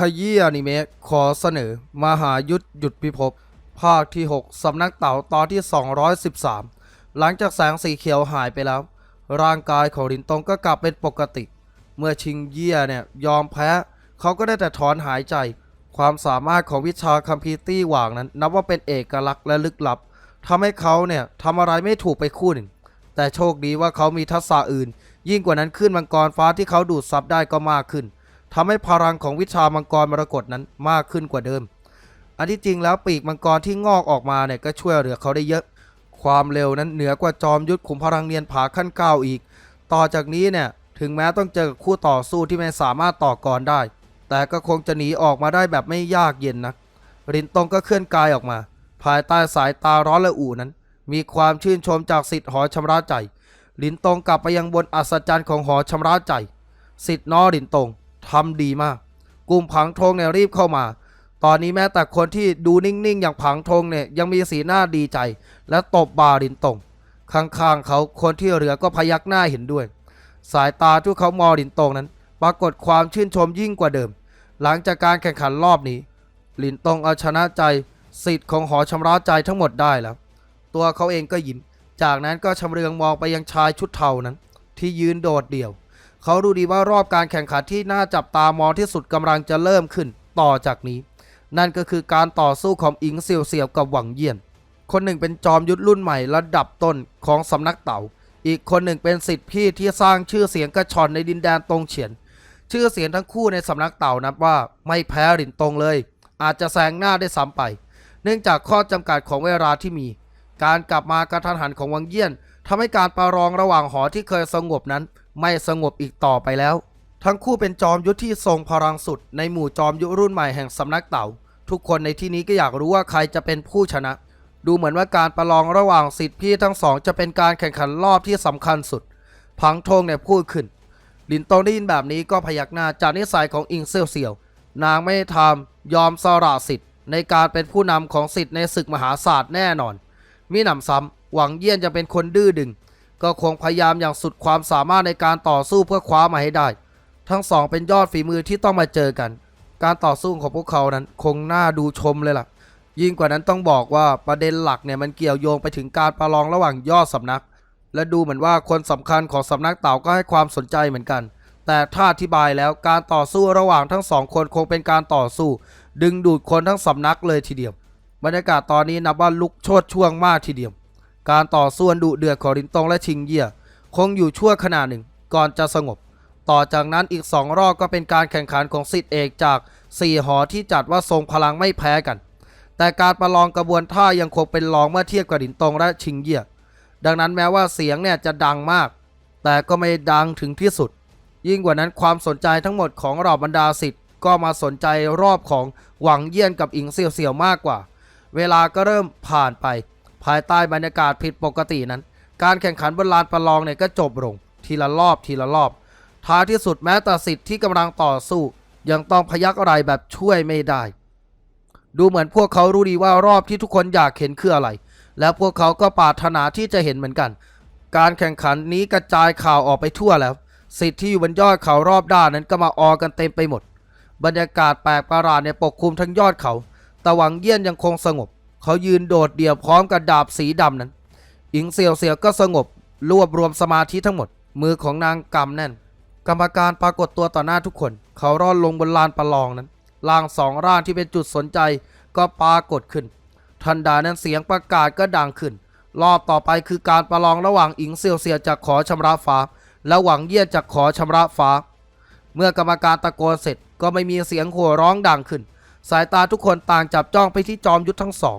ขยี้อนิเมะขอเสนอ มหายุทธหยุดพิภพภาคที่ 6 สำนักเต่าตอนที่ 213 หลังจากแสงสีเขียวหายไปแล้ว ร่างกายของลินตงก็กลับเป็นปกติ เมื่อชิงเยี่ยเนี่ยยอมแพ้ เขาก็ได้แต่ถอนหายใจ ความสามารถของวิชาคัมภีตี้หว่างนั้น นับว่าเป็นเอกลักษณ์และลึกลับทำให้เขาเนี่ยทำอะไรไม่ถูกไปคู่หนึ่ง แต่โชคดีว่าเขามีทักษะอื่น ยิ่งกว่านั้นขึ้นมังกรฟ้าที่เขาดูดซับได้ก็มากขึ้น ทำให้พลังของวิชามังกรมรกตนั้นมากขึ้นกว่าเดิม อันที่จริงแล้วปีกมังกรที่งอกออกมาเนี่ยก็ช่วยเหลือเขาได้เยอะ ความเร็วนั้นเหนือกว่าจอมยุทธขุมพลังเนียนผาขั้นเก้าอีก ต่อจากนี้เนี่ยถึงแม้ต้องเจอกับคู่ต่อสู้ที่ไม่สามารถต่อกรได้ แต่ก็คงจะหนีออกมาได้แบบไม่ยากเย็นนักรินตงก็เคลื่อนกายออกมา ภายใต้สายตาร้อนและอู่นั้น มีความชื่นชมจากสิทธิ์หอชำระใจลินตงกลับไปยังบนอัศจรรย์ของหอชำระใจ สิทธิ์นอลินตง ทำดีมาก กลุ่มผังธงเนี่ยรีบเข้ามา ตอนนี้แม้แต่คนที่ดูนิ่งๆ อย่างผังธงเนี่ยยังมีสีหน้าดีใจ และตบบาลินตงข้างๆเขาคนที่เหลือก็พยักหน้าเห็นด้วย สายตาทุกเขามองลินตงนั้น ปรากฏความชื่นชมยิ่งกว่าเดิม หลังจากการแข่งขันรอบนี้ลินตงเอาชนะใจสิทธิ์ของหอชำระใจทั้งหมดได้แล้ว ตัวเขาเองก็ยิ้ม จากนั้นก็ชำเลืองมองไปยังชายชุดเทานั้น ที่ยืนโดดเดี่ยว เขารู้ดีว่ารอบการแข่งขันที่น่าจับตามองที่สุดกำลังจะเริ่มขึ้นต่อจากนี้ นั่นก็คือการต่อสู้ของอิงเซียวเซียวกับหวังเยี่ยน คนหนึ่งเป็นจอมยุทธรุ่นใหม่ระดับต้นของสำนักเต่า อีกคนหนึ่งเป็นสิทธิพี่ที่สร้างชื่อเสียงกระชอนในดินแดนตงเฉียน ชื่อเสียงทั้งคู่ในสำนักเต่านับว่าไม่แพ้หลินตงเลย อาจจะแซงหน้าได้ซ้ำไป เนื่องจากข้อจำกัดของเวลาที่มี การกลับมากระทันหันของวังเยี่ยนทำให้การประลองระหว่างหอที่เคยสงบนั้น ไม่สงบอีกต่อไปแล้ว ทั้งคู่เป็นจอมยุทธที่ทรงพลังสุด ในหมู่จอมยุทธรุ่นใหม่แห่งสำนักเต่า ทุกคนในที่นี้ก็อยากรู้ว่าใครจะเป็นผู้ชนะ ดูเหมือนว่าการประลองระหว่างสิทธิพี่ทั้งสอง จะเป็นการแข่งขันรอบที่สำคัญสุด พังทงเนี่ยพูดขึ้น ลินโตได้ยินแบบนี้ก็พยักหน้าจากนิสัยของอิงเซียวเซียวนางไม่ทำยอมสละสิทธิ์ ในการเป็นผู้นำของสิทธิ์ในศึกมหาศาสตร์แน่นอนมิหนำซ้ำหวังเยี่ยนจะเป็นคนดื้อดึง ก็คงพยายามอย่างสุดความสามารถในการต่อสู้เพื่อคว้ามาให้ได้ ทั้งสองเป็นยอดฝีมือที่ต้องมาเจอกัน การต่อสู้ของพวกเขานั้นคงน่าดูชมเลยล่ะ ยิ่งกว่านั้นต้องบอกว่าประเด็นหลักเนี่ยมันเกี่ยวโยงไปถึงการประลองระหว่างยอดสำนัก และดูเหมือนว่าคนสำคัญของสำนักเต่าก็ให้ความสนใจเหมือนกัน แต่ถ้าอธิบายแล้วการต่อสู้ระหว่างทั้งสองคนคงเป็นการต่อสู้ ดึงดูดคนทั้งสำนักเลยทีเดียว บรรยากาศตอนนี้นับว่าลุกโชดช่วงมากทีเดียว การต่อสู้อันดุเดือดของลินตงและชิงเยี่ย คงอยู่ชั่วขณะหนึ่ง ก่อนจะสงบ ต่อจากนั้นอีกสองรอบก็เป็นการแข่งขันของสิทธิเอกจากสี่หอที่จัดว่าทรงพลังไม่แพ้กัน แต่การประลองกระบวนท่ายังคงเป็นรองเมื่อเทียบกับลินตงและชิงเยี่ย ดังนั้นแม้ว่าเสียงเนี่ยจะดังมาก แต่ก็ไม่ดังถึงที่สุด ยิ่งกว่านั้นความสนใจทั้งหมดของเหล่าบรรดาสิทธิ์ก็มาสนใจรอบของหวังเยี่ยนกับอิงเซียวเซียวมากกว่า เวลาก็เริ่มผ่านไป ภายใต้บรรยากาศผิดปกตินั้น การแข่งขันบนลานประลองเนี่ยก็จบลง ทีละรอบทีละรอบ ท้ายที่สุดแม้แต่สิทธิ์ที่กำลังต่อสู้ ยังต้องพยักอะไรแบบช่วยไม่ได้ ดูเหมือนพวกเขารู้ดีว่ารอบที่ทุกคนอยากเห็นคืออะไร และพวกเขาก็ปรารถนาที่จะเห็นเหมือนกัน การแข่งขันนี้กระจายข่าวออกไปทั่วแล้ว สิทธิ์ที่อยู่บนยอดเขารอบด้านนั้นก็มาออกันเต็มไปหมด บรรยากาศแปลกประหลาดเนี่ยปกคลุมทั้งยอดเขา แต่หวังเยี่ยนยังคงสงบ เขายืนโดดเดี่ยวพร้อมกับดาบสีดำนั้น อิงเซียวเซียวก็สงบ รวบรวมสมาธิทั้งหมด มือของนางกำแน่น กรรมการปรากฏตัวต่อหน้าทุกคน เขาร่อนลงบนลานประลองนั้นร่างสองร่างที่เป็นจุดสนใจก็ปรากฏขึ้น ทันใดานั้นเสียงประกาศก็ดังขึ้น รอบต่อไปคือการประลองระหว่างอิงเซียวเซียวจากขอชำระฟ้า และหวังเยี่ยนจากขอชำระฟ้า เมื่อกรรมการตะโกนเสร็จก็ไม่มีเสียงโห่ร้องดังขึ้น สายตาทุกคนต่างจับจ้องไปที่จอมยุทธทั้งสอง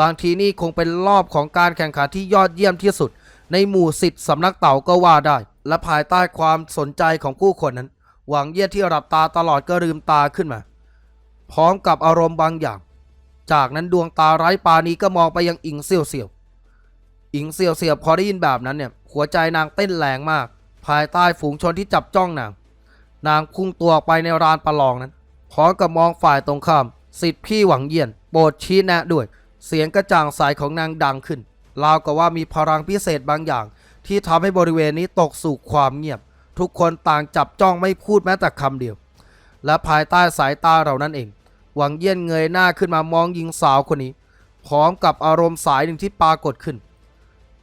บางทีนี่คงเป็นรอบของการแข่งขันที่ยอดเยี่ยมที่สุด ในหมู่สิทธิ์สำนักเต่าก็ว่าได้ และภายใต้ความสนใจของผู้คนนั้น หวังเยี่ยที่หลับตาตลอดก็ลืมตาขึ้นมา พร้อมกับอารมณ์บางอย่าง จากนั้นดวงตาไร้ปาณีก็มองไปยังอิงเซียวเซียวอิงเซียวเซียวพอได้ยินแบบนั้นเนี่ยหัวใจนางเต้นแรงมาก ภายใต้ฝูงชนที่จับจ้องนาง นางพุ่งตัวออกไปในรานประลองนั้นพร้อมกับมองฝ่ายตรงข้ามสิทธิพี่หวังเยี่ยนโปรดชี้แนะด้วย เสียงกระจ่างใสของนางดังขึ้นราวกับว่ามีพลังพิเศษบางอย่าง ที่ทำให้บริเวณนี้ตกสู่ความเงียบ ทุกคนต่างจับจ้องไม่พูดแม้แต่คำเดียว และภายใต้สายตาเรานั่นเอง หวังเยี่ยนเงยหน้าขึ้นมามองหญิงสาวคนนี้ พร้อมกับอารมณ์สายหนึ่งที่ปรากฏขึ้น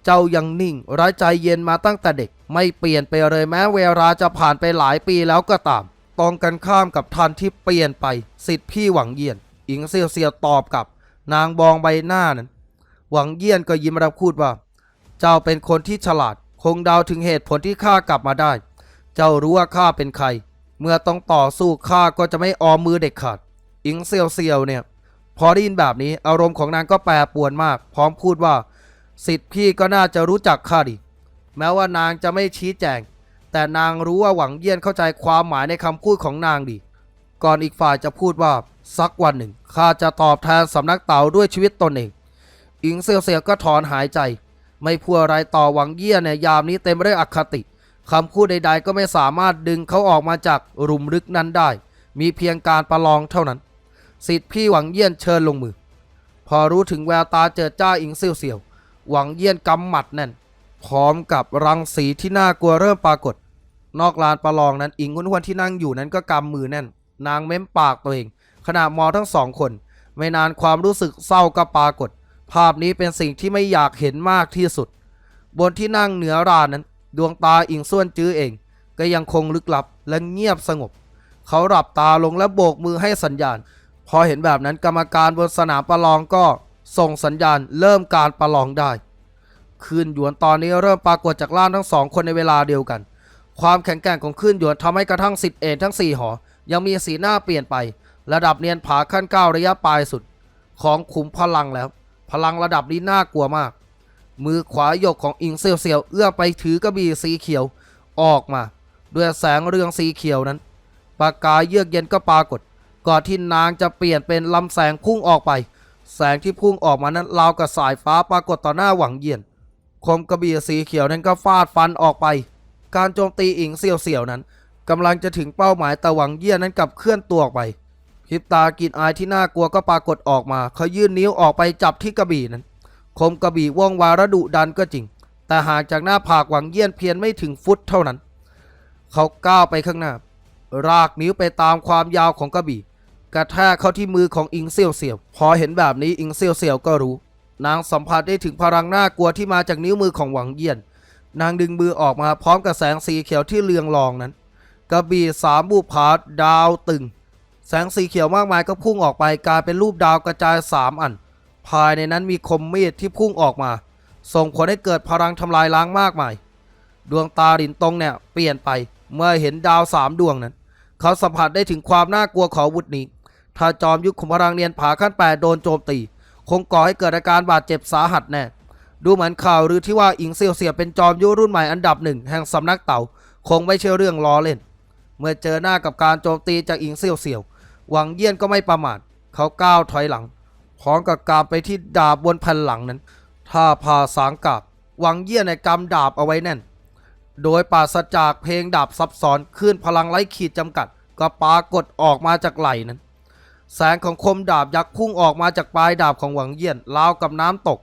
เจ้ายังนิ่งไร้ใจเย็นมาตั้งแต่เด็ก ไม่เปลี่ยนไปเลยแม้เวลาจะผ่านไปหลายปีแล้วก็ตามตรงกันข้ามกับทันที่เปลี่ยนไป สิทธิพี่หวังเยี่ยน อิงเซียวเซียวตอบกับ นางบองใบหน้านั้น หวังเยี่ยนก็ยิ้มรับพูดว่า เจ้าเป็นคนที่ฉลาด คงเดาถึงเหตุผลที่ข้ากลับมาได้ เจ้ารู้ว่าข้าเป็นใคร เมื่อต้องต่อสู้ข้าก็จะไม่ออมมือเด็ดขาด อิงเซียวเซียวเนี่ย พอได้ยินแบบนี้อารมณ์ของนางก็แปรปวนมาก พร้อมพูดว่า สิทธิ์พี่ก็น่าจะรู้จักข้าดีแม้ว่านางจะไม่ชี้แจง แต่นางรู้ว่าหวังเยี่ยนเข้าใจความหมายในคำพูดของนางดีก่อนอีกฝ่ายจะพูดว่า สักวันหนึ่งข้าจะตอบแทนสำนักเต่าด้วยชีวิตตนเอง อิงเซียวเซียวก็ถอนหายใจ ไม่พูดอะไรต่อหวังเยี่ยนในยามนี้เต็มไปด้วยอคติคำพูดใด ๆ ก็ไม่สามารถดึงเขาออกมาจากหลุมลึกนั้นได้ มีเพียงการประลองเท่านั้น สิทธิ์พี่หวังเยี่ยนเชิญลงมือ พอรู้ถึงแววตาเจิดจ้าอิงเซียวเซียวหวังเยี่ยนกำหมัดแน่น พร้อมกับรังสีที่น่ากลัวเริ่มปรากฏ นอกลานประลองนั้นอิงอ้วนๆที่นั่งอยู่นั้นก็กำมือแน่น นางเม้มปากตัวเอง ขณะมองทั้งสองคน ไม่นานความรู้สึกเศร้าก็ปรากฏ ภาพนี้เป็นสิ่งที่ไม่อยากเห็นมากที่สุด บนที่นั่งเหนือรานนั้น ดวงตาอิงส่วนจื้อเอง ก็ยังคงลึกลับและเงียบสงบ เขาหลับตาลงและโบกมือให้สัญญาณ พอเห็นแบบนั้นกรรมการบนสนามประลองก็ส่งสัญญาณเริ่มการประลองได้คืนหยวนตอนนี้เริ่มปรากฏจากล่านทั้งสองคนในเวลาเดียวกัน ความแข็งแกร่งของคลื่นหยวนทำให้กระทั่งสิทธิเอกทั้งสี่หอ ยังมีสีหน้าเปลี่ยนไป ระดับเนียนผาขั้นเก้าระยะปลายสุดของขุมพลังแล้ว พลังระดับนี้น่ากลัวมาก มือขวายกของอิงเซียวเซียวเอื้อไปถือกระบี่สีเขียวออกมา ด้วยแสงเรืองสีเขียวนั้นปากกาเยือกเย็นก็ปรากฏ ก่อนที่นางจะเปลี่ยนเป็นลำแสงพุ่งออกไป แสงที่พุ่งออกมานั้นราวกับสายฟ้าปรากฏต่อหน้าหวังเยียนคมกระบี่สีเขียวนั้นก็ฟาดฟันออกไป การโจมตีอิงเซียวเซียวนั้นกำลังจะถึงเป้าหมายแต่หวังเยี่ยนนั้นกลับเคลื่อนตัวออกไป พริบตากินอายที่น่ากลัวก็ปรากฏออกมาเขายื่นนิ้วออกไปจับที่กระบี่นั้น คมกระบี่ว่องไวระดุดันก็จริง แต่ห่างจากหน้าผากหวังเยี่ยนเพียงไม่ถึงฟุตเท่านั้น เขาก้าวไปข้างหน้า รากนิ้วไปตามความยาวของกระบี่ กระแทกเข้าที่มือของอิงเซียวเซียว พอเห็นแบบนี้อิงเซียวเซียวก็รู้ นางสัมผัสได้ถึงพลังน่ากลัวที่มาจากนิ้วมือของหวังเยี่ยน นางดึงมือออกมาพร้อมกับแสงสีเขียวที่เลืองลองนั้น กระบี่สามบุพาดาวตึง แสงสีเขียวมากมายก็พุ่งออกไปกลายเป็นรูปดาวกระจายสามอัน ภายในนั้นมีคมมีดที่พุ่งออกมา ส่งผลให้เกิดพลังทำลายล้างมากมาย ดวงตาดินตรงเนี่ยเปลี่ยนไปเมื่อเห็นดาวสามดวงนั้น เขาสัมผัสได้ถึงความน่ากลัวของวุธนี้ ถ้าจอมยุทธขุมพลังเนียนผาขั้นแปดโดนโจมตี คงก่อให้เกิดอาการบาดเจ็บสาหัสแน่ดูเหมือนข่าวหรือที่ว่าอิงเซียวเสียเป็นจอมยุรุ่นใหม่อันดับหนึ่งแห่งสำนักเต่า คงไม่ใช่เรื่องล้อเล่น เมื่อเจอหน้ากับการโจมตีจากอิงเซียวเซียว หวังเยี่ยนก็ไม่ประมาท เขาก้าวถอยหลังพร้อมกับการไปที่ดาบบนแผ่นหลังนั้น ถ้าพาสางกาบหวังเยี่ยนในกำดาบเอาไว้แน่น โดยปราศจากเพลงดาบซับซ้อนขึ้นพลังไร้ขีดจำกัด ก็ปากฏออกมาจากไหล่นั้น แสงของคมดาบยักษ์พุ่งออกมาจากปลายดาบของหวังเยี่ยนราวกับน้ำตก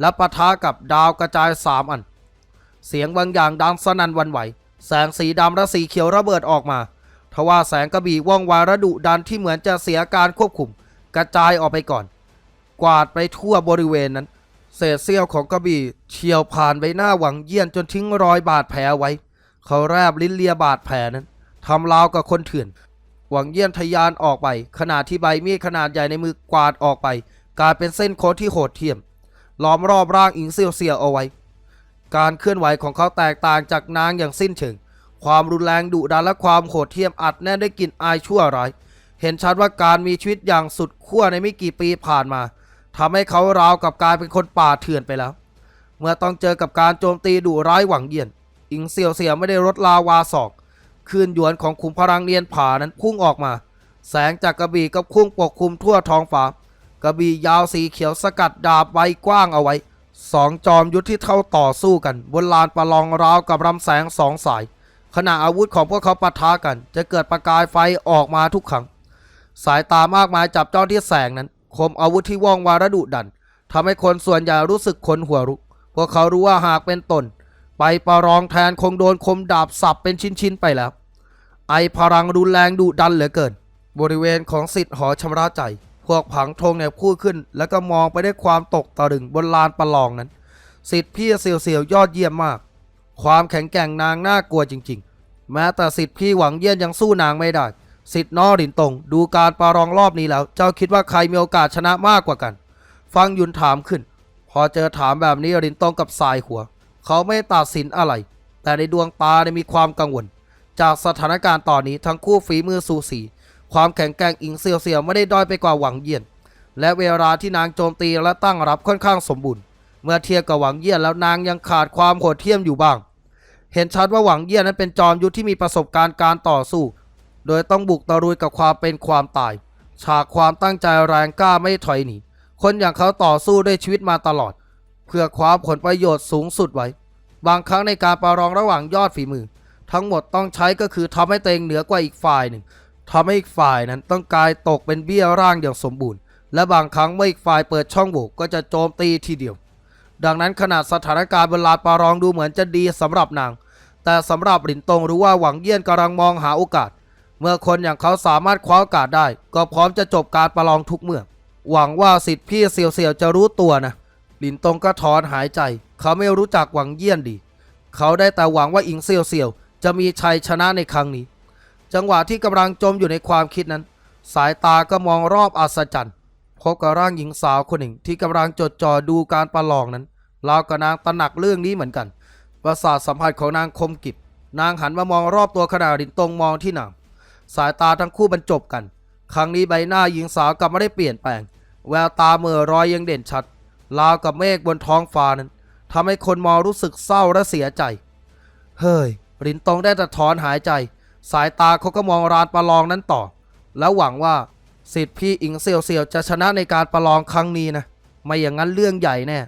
และปะทะกับดาวกระจายสามอัน เสียงบางอย่างดังสนั่นวันไหว แสงสีดำและสีเขียวระเบิดออกมา ทว่าแสงกระบี่ว่องไวระดุดันที่เหมือนจะเสียการควบคุม กระจายออกไปก่อน กวาดไปทั่วบริเวณนั้น เศษเสี้ยวของกระบี่เฉียวผ่านใบหน้าหวังเยี่ยนจนทิ้งรอยบาดแผลไว้ เขาแรบลิ้นเลียบาดแผลนั้นทำราวกับคนเถื่อน หวังเยี่ยนทะยานออกไป ขณะที่ใบมีดขนาดใหญ่ในมือกวาดออกไป กลายเป็นเส้นโค้งที่โหดเทียมล้อมรอบร่างอิงเซียวเซียวเอาไว้ การเคลื่อนไหวของเขาแตกต่างจากนางอย่างสิ้นเชิง ความรุนแรงดุดันและความโหดเหี้ยมอัดแน่นด้วยกลิ่นอายชั่วร้าย เห็นชัดว่าการมีชีวิตอย่างสุดขั้วในไม่กี่ปีผ่านมาทำให้เขาราวกับกลายเป็นคนป่าเถื่อนไปแล้ว เมื่อต้องเจอกับการโจมตีดุร้ายหวังเยียน อิงเซียวเสียไม่ได้ลดลาวาศอกคืนหยวนของขุมพลังเนียนผานั้นพุ่งออกมา แสงจากกระบี่ก็พุ่งปกคลุมทั่วท้องฟ้ากระบี่ยาวสีเขียวสกัดดาบไว้กว้างเอาไว้สองจอมยุทธที่เข้าต่อสู้กัน บนลานประลองราวกับลำแสงสองสาย ขณะอาวุธของพวกเขาปะทะกัน จะเกิดประกายไฟออกมาทุกครั้ง สายตามากมายจับจ้องที่แสงนั้น คมอาวุธที่ว่องไวระดุดันทำให้คนส่วนใหญ่รู้สึกขนหัวรุก พวกเขารู้ว่าหากเป็นตน ไปประลองแทนคงโดนคมดาบสับเป็นชิ้นๆไปแล้ว ไอพลังรุนแรงดุดันเหลือเกิน บริเวณของสิทธิ์หอชำระใจ พวกผังธงเนี่ยพูดขึ้น แล้วก็มองไปได้วยความตกตะลึงบนลานประลองนั้น สิทธิ์พี่เสียวเสียวๆยอดเยี่ยมมาก ความแข็งแกร่งนางน่ากลัวจริง ๆ แม้แต่สิทธิ์พี่หวังเยี่ยนยังสู้นางไม่ได้ สิทธิ์นอรินตง ดูการประลองรอบนี้แล้ว เจ้าคิดว่าใครมีโอกาสชนะมากกว่ากัน ฟังยุนถามขึ้น พอเจอถามแบบนี้รินตงกับสายหัว เขาไม่ตัดสินอะไร แต่ในดวงตาได้มีความกังวล จากสถานการณ์ตอนนี้ทั้งคู่ฝีมือสูสี ความแข็งแกร่งอิงเซียวเซียวไม่ได้ด้อยไปกว่าหวังเยี่ยน และเวลาที่นางโจมตีและตั้งรับค่อนข้างสมบูรณ์ เมื่อเทียบกับหวังเยี่ยนแล้วนางยังขาดความโหดเที่ยมอยู่บ้าง เห็นชัดว่าหวังเยี่ยนนั้นเป็นจอมยุทธที่มีประสบการณ์การต่อสู้ โดยต้องบุกตะรุยกับความเป็นความตาย ฉากความตั้งใจแรงกล้าไม่ถอยหนี คนอย่างเขาต่อสู้ด้วยชีวิตมาตลอด เพื่อความผลประโยชน์สูงสุดไว้ บางครั้งในการประลองระหว่างยอดฝีมือ ทั้งหมดต้องใช้ก็คือทำให้ตัวเองเหนือกว่าอีกฝ่ายหนึ่งทำให้อีกฝ่ายนั้นต้องกลายตกเป็นเบี้ยร่างอย่างสมบูรณ์ และบางครั้งเมื่ออีกฝ่ายเปิดช่องโหว่ก็จะโจมตีทีเดียว ดังนั้นขนาดสถานการณ์บนลานปรองดูเหมือนจะดีสำหรับนาง แต่สำหรับหลินตงรู้ว่าหวังเยี่ยนกำลังมองหาโอกาส เมื่อคนอย่างเขาสามารถคว้าโอกาสได้ ก็พร้อมจะจบการประลองทุกเมื่อ หวังว่าสิทธิ์พี่เสี่ยวเสียวๆจะรู้ตัวนะ หลินตงก็ถอนหายใจ เขาไม่รู้จักหวังเยี่ยนดี เขาได้แต่หวังว่าอิงเซียวเซียวจะมีชัยชนะในครั้งนี้ จังหวะที่กำลังจมอยู่ในความคิดนั้น สายตาก็มองรอบอัศจรรย์ พบกับร่างหญิงสาวคนหนึ่งที่กำลังจดจ่อดูการประลองนั้นราวกับนางตระหนักเรื่องนี้เหมือนกัน ประสาทสัมผัสของนางคมกิบนางหันมามองรอบตัวขณะหลินตงมองที่นางสายตาทั้งคู่บรรจบกัน ครั้งนี้ใบหน้าหญิงสาวกลับไม่ได้เปลี่ยนแปลง แววตาเมื่อรอยยังเด่นชัดราวกับเมฆบนท้องฟ้านั้นทำให้คนมองรู้สึกเศร้าและเสียใจ เฮ้ยรินตงได้แต่ถอนหายใจ สายตาเขาก็มองรานประลองนั้นต่อ แล้วหวังว่า สิทธิ์พี่อิงเซียวเซียวจะชนะในการประลองครั้งนี้นะ ไม่อย่างนั้นเรื่องใหญ่แน่